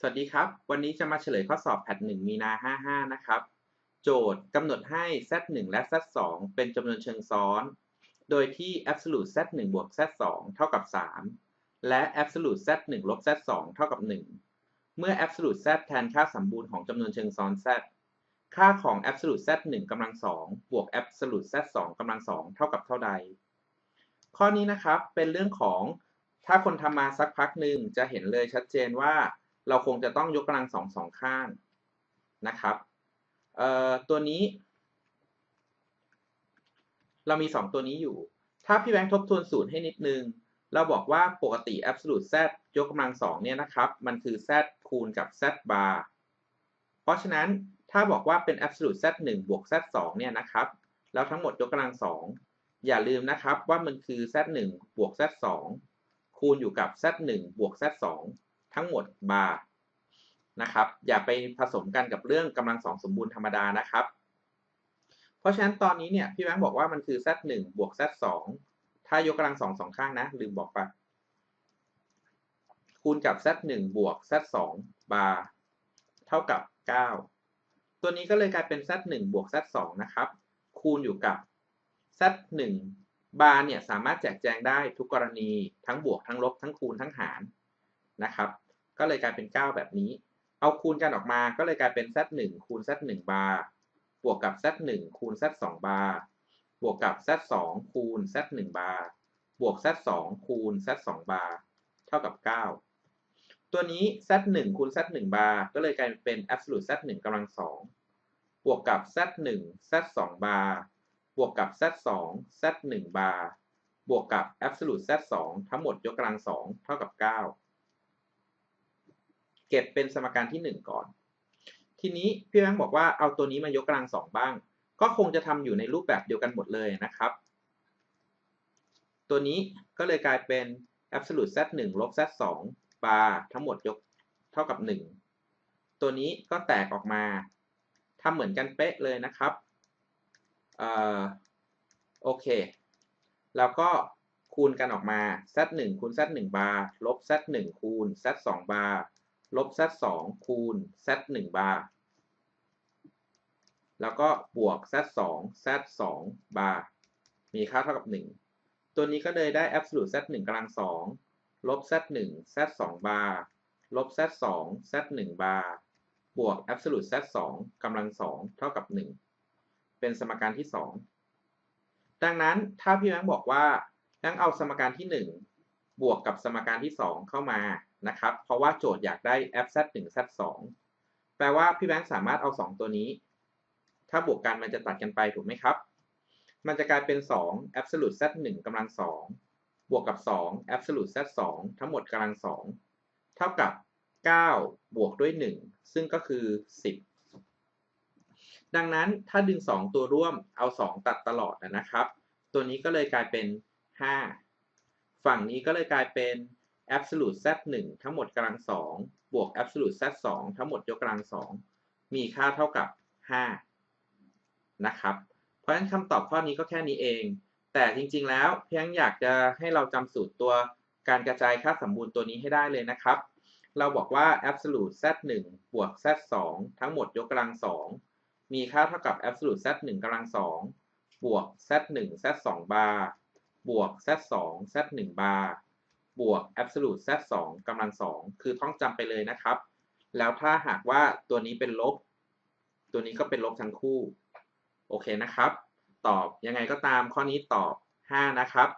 สวัสดีครับ วันนี้จะมาเฉลยข้อสอบแพท1มีนา 55 นะครับ โจทย์กำหนดให้ z1 และ z2 เป็นจำนวนเชิงซ้อน โดยที่ absolute z1 บวก z2 เท่ากับ 3 และ absolute z1 ลบ z2 เท่ากับ 1 เมื่อ absolute z แทนค่าสมบูรณ์ของจำนวนเชิงซ้อน z ค่าของ absolute z1 กำลัง 2 บวก absolute z2 กำลัง 2 เท่ากับเท่าใด ข้อนี้นะครับเป็นเรื่องของถ้าคนทำมาสักพักหนึ่งจะเห็นเลยชัดเจนว่า เราคงจะต้องยกกำลังสองสองข้างนะครับตัวนี้ เรามี 2 ตัวนี้อยู่ ถ้าพี่แบงค์ทบทวนสูตรให้นิดนึง เราบอกว่าปกติ absolute z ยกกำลังสองเนี่ยนะครับ มันคือ z คูณกับ z bar เพราะฉะนั้นถ้าบอกว่าเป็น absolute z 1บวก z 2เนี่ยนะครับ แล้วทั้งหมดยกกำลังสองอย่าลืมนะครับว่ามันคือ z 1บวก z 2คูณอยู่กับ z 1บวก z 2 ทั้งหมดบาร์นะครับอย่าไปผสมกันกับเรื่องกำลังสองสมบูรณ์ธรรมดานะครับ เพราะฉะนั้นตอนนี้เนี่ยพี่แบงค์บอกว่ามันคือ z 1บวก z 2ถ้ายกกำลังสองสองข้างนะ ลืมบอกไปคูณกับ z 1บวก z 2บาร์เท่ากับ 9 ตัวนี้ก็เลยกลายเป็น z 1บวก z 2นะครับ คูณอยู่กับ z 1บาร์เนี่ยสามารถแจกแจงได้ทุกกรณีทั้งบวกทั้งลบทั้งคูณทั้งหารนะครับ ก็เลยกลายเป็น 9 แบบนี้ เอาคูณกันออกมาก็เลยกลายเป็น z 1 คูณ z 1 บาร์บวกกับ z 1 คูณ z 2 บาร์บวกกับ z 2 คูณ z 1 บาร์บวก z 2 คูณ z 2 บาร์เท่ากับ 9 ตัวนี้ z 1 คูณ z 1 บาร์ก็เลยกลายเป็น absolute z 1 กำลัง2บวกกับ z 1 z 2 บาร์บวกกับ z 2 z 1 บาร์บวกกับ absolute z 2 ทั้งหมดยกกำลัง2เท่ากับ 9 เก็บเป็นสมการที่ 1 ก่อน ทีนี้พี่แบงค์บอกว่าเอาตัวนี้มายกกำลัง2บ้าง ก็คงจะทำอยู่ในรูปแบบเดียวกันหมดเลยนะครับ ตัวนี้ก็เลยกลายเป็น absolute z 1ลบ z 2บาร์ทั้งหมดยกเท่ากับ 1 ตัวนี้ก็แตกออกมาทำเหมือนกันเป๊ะเลยนะครับออโอเค แล้วก็คูณกันออกมา z 1คูณ z 1บาร์ลบ z 1คูณ z 2บาร์ ลบ z 2คูณ z 1บาร์ แล้วก็บวก z 2 z 2บาร์ มีค่าเท่ากับ 1 ตัวนี้ก็เลยได้ absolute z 1กำลัง2ลบ z 1 z 2บาร์ลบ z 2 z 1บาร์บวก absolute z 2กำลัง2เท่ากับ 1 เป็นสมการที่ 2 ดังนั้นถ้าพี่แบงค์บอกว่าแบงค์เอาสมการที่ 1 บวกกับสมการที่ 2 เข้ามา นะครับ เพราะว่าโจทย์อยากได้ f z 1 z 2แปลว่าพี่แบงค์สามารถเอา 2 ตัวนี้ ถ้าบวกกันมันจะตัดกันไปถูกไหมครับ มันจะกลายเป็น 2 absolute z 1กำลัง 2 บวกกับ 2 absolute z 2ทั้งหมดกำลัง 2 เท่ากับ 9 บวกด้วย 1 ซึ่งก็คือ 10 ดังนั้นถ้าดึง 2 ตัวร่วมเอา 2 ตัดตลอดนะครับ ตัวนี้ก็เลยกลายเป็น 5 ฝั่งนี้ก็เลยกลายเป็น absolute z 1ทั้งหมดกำลัง2บวก absolute z 2ทั้งหมดยกกำลัง2มีค่าเท่ากับ 5 นะครับ เพราะฉะนั้นคำตอบข้อนี้ก็แค่นี้เอง แต่จริงๆแล้วเพียงอยากจะให้เราจำสูตรตัวการกระจายค่าสมบูรณ์ตัวนี้ให้ได้เลยนะครับ เราบอกว่า absolute z 1บวก z 2ทั้งหมดยกกำลัง2มีค่าเท่ากับ absolute z 1กำลัง2บวก z 1 z 2บาร์บวก z 2 z 1บาร์ บวก absolute z 2กำลัง2คือท่องจำไปเลยนะครับ แล้วถ้าหากว่าตัวนี้เป็นลบ ตัวนี้ก็เป็นลบทั้งคู่ โอเคนะครับ ตอบยังไงก็ตามข้อนี้ตอบ 5 นะครับ